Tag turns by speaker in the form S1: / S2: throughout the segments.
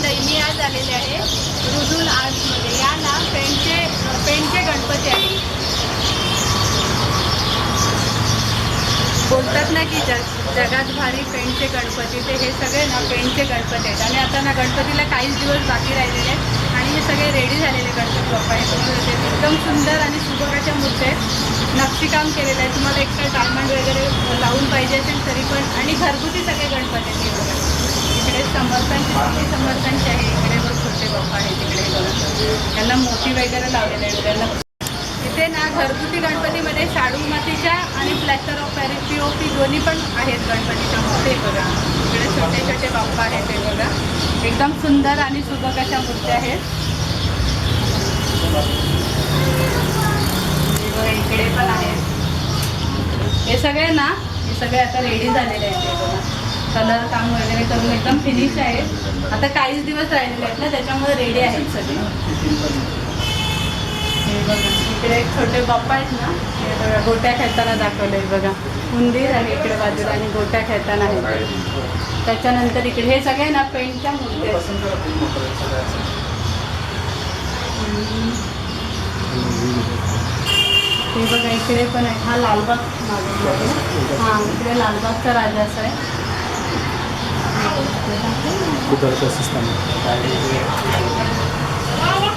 S1: मंडळी आज आलेले आहे. रुजुल आर्ट्समध्ये. या ना पेंटचे पेंटचे गणपती आहेत. बोलतात ना की जग जगात भारी पेंटचे गणपती. ते हे सगळे ना पेंटचे गणपती आहेत. आणि आता ना गणपतीला काहीच दिवस बाकी राहिलेले आहेत. आणि हे सगळे रेडी झालेले गणपती बाप्पा हे तुम्हाला एकदम सुंदर आणि सुबकाच्या मूर्ती आहेत. नक्षीकाम केलेलं आहे. तुम्हाला एक डायमंड वगैरे लावून पाहिजे असेल तरी पण. आणि घरगुती सगळे गणपती आहेत. इकडे समर्थांचे स्वामी समर्थांचे आहे. इकडे बघ छोटे बाप्पा आहे तिकडे त्यांना मोती वगैरे लावलेले आहे त्यांना इथे ना घरगुती गणपतीमध्ये शाडू मातीच्या आणि plaster of Paris P O P दोन्ही पण आहेत गणपतीच्या. मूर्ती बघा. इकडे छोटे छोटे बाप्पा आहेत ते बघा. एकदम सुंदर आणि सुबक अशा मूर्त्या आहेत. इकडे पण आहेत. हे सगळे ना हे सगळे आता रेडी झालेले आहेत. बघा. कलर काम वगैरे करून एकदम फिनिश आहे. आता काहीच दिवस राहिलेले आहेत ना त्याच्यामुळे रेडी आहेत सगळे. इकडे एक छोटे बाप्पा आहेत ना हे बघा गोट्या खेळताना दाखवले बघा. उंदीर आहे इकडे बाजूला आणि गोट्या खेळताना आहेत. त्याच्यानंतर इकडे हे सगळे ना पेंटच्या मूर्ती आहेत. हे बघा इकडे पण आहे. हा लालबाग मागे हा इकडे लालबागचा राजाचा आहे.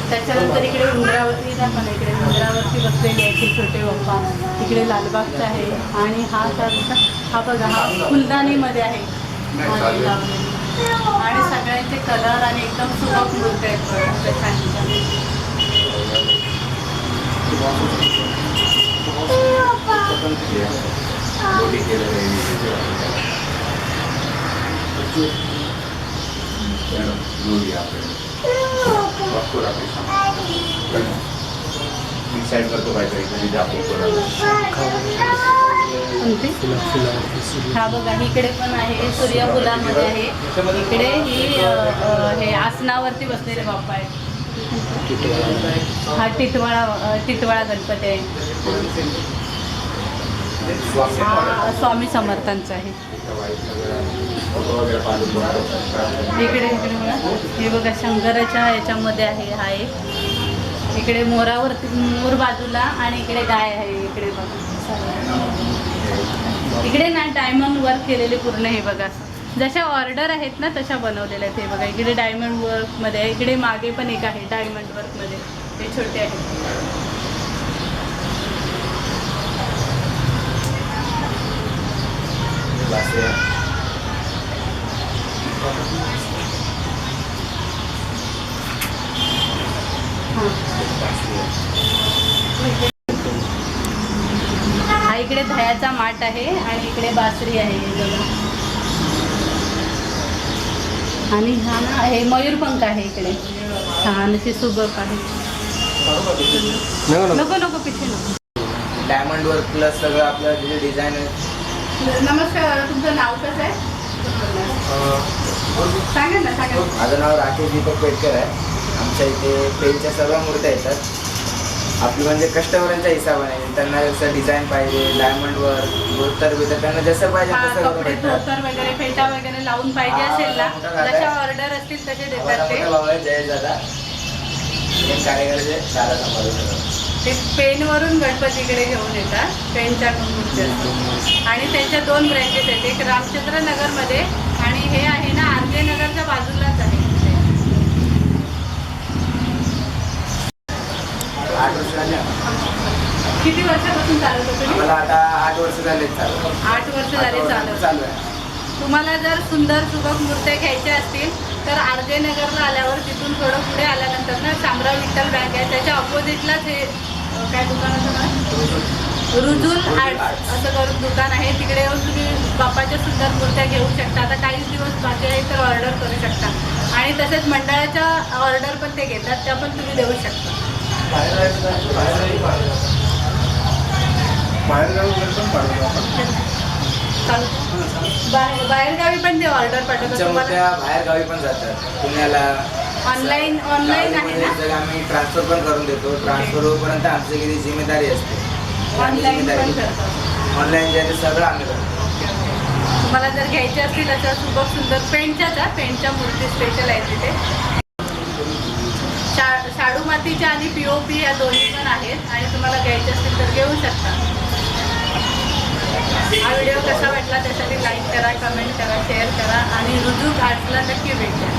S1: त्याच्यानंतर इकडे पण आहे. इकडे इंद्रावती बसलेली आहे ते छोटे बाप्पा इकडे लालबागचा आहे आणि हा त्यांचा हा बघा हा फुलदाणीमध्ये आहे. आणि सगळ्यांचे कलर आणि एकदम सुबक मूर्ती आहेत हा बघा इकडे पण आहे सूर्यफुलामध्ये आहे. इकडे ही हे आसनावरती बसलेले बाप्पा आहेत. हा टिटवाळा टिटवाळा गणपती आहे. हा स्वामी समर्थांचा आहे. इकडे इकडे बघा. हे बघा शंकराच्या याच्यामध्ये आहे हा एक. इकडे मोरावरती मोर बाजूला आणि इकडे गाय आहे इकडे बघा. इकडे ना डायमंड वर्क केलेले पूर्ण हे बघा. जशा ऑर्डर आहेत ना तशा बनवलेल्या आहेत हे बघा. इकडे डायमंड वर्कमध्ये आहे इकडे मागे पण एक आहे डायमंड वर्कमध्ये ते छोटे आहेत. हां हा इकडे दह्याचा माठ आहे आणि इकडे बासरी आहे बघा. आणि हा ना हे मयूरपंख आहे इकडे. छान अशी सुबक आहे. नको नको. पिछे नको
S2: डायमंड वर्क प्लस सगळं आपलं जे डिझाईन आहे.
S1: नमस्कार तुमचं नाव कसं आहे? सांगा ना सांगा.
S2: माझं नाव राकेश दीपक पेटकर आहे. आमच्या इथे पेनच्या सर्व मूर्त्या येतात. आपली म्हणजे कस्टमरांच्या हिसाबाने त्यांना जसं डिझाईन पाहिजे डायमंड वर्क धोतर बितर त्यांना जसं पाहिजे
S1: हा,
S2: तसं करून
S1: कपडे
S2: भेटतात.
S1: धोतर वगैरे फेटा वगैरे लावून पाहिजे
S2: हा,
S1: असेल ना
S2: मोठा दादा
S1: जशा
S2: आहे.
S1: ऑर्डर असतील तसे देतात ते
S2: मोठा भाऊ आहे. जय दादा. कार्यकर्ते दादा सांभाळू सगळं
S1: ते पेनवरून गणपतीकडे घेऊन येतात पेनच्या मूर्ती आणि त्यांच्या दोन ब्रँचेस आहेत एक रामचंद्र नगरमध्ये आणि हे आहे ना आर जे नगरच्या बाजूलाच आहे. किती वर्षापासून
S2: आम्हाला आता आठ वर्ष झाले चालू
S1: आठ वर्ष झाले
S2: चालू आहे.
S1: तुम्हाला जर सुंदर सुबक मूर्त्या घ्यायच्या असतील तर आर जे नगरला आल्यावर तिथून थोडं पुढे आल्यानंतर ना शामराव विठ्ठल बँक आहे. त्याच्या ऑपोजिटलाच हे काय दुकानाचं नाव रुजुल आर्ट असं करून दुकान आहे. तिकडे येऊन तुम्ही बापाच्या सुंदर मूर्त्या घेऊ शकता. आता काहीच दिवस बाकी आहे तर ऑर्डर करू शकता. आणि तसेच मंडळाच्या ऑर्डर पण ते घेतात. त्या पण तुम्ही देऊ शकता. बाहेरगावी पण ते ऑर्डर पाठवतात.
S2: आमच्या
S1: तुम्हाला
S2: मूर्त्या बाहेर गावी पण जातात. पुण्याला
S1: ऑनलाईन ऑनलाईन आहे ना?
S2: आम्ही ट्रान्सफर पण करून देतो. ट्रान्सफर होईपर्यंत आमची किती जिम्मेदारी असते.
S1: ऑनलाईन पण
S2: ऑनलाईन जे आहे सगळं आम्ही करतो.
S1: तुम्हाला जर घ्यायचे असतील अशा सुबक सुंदर पेंटच्याच आहे पेंटच्या मूर्ती स्पेशल आहेत तिथे. शा शाडू मातीच्या आणि पी ओ पी या दोन्ही पण आहेत. आणि तुम्हाला घ्यायचे असतील तर घेऊ शकता. हा व्हिडिओ कसा वाटला त्यासाठी लाईक करा कमेंट करा शेअर करा. आणि रुजू आर्ट्सला नक्की भेट द्या.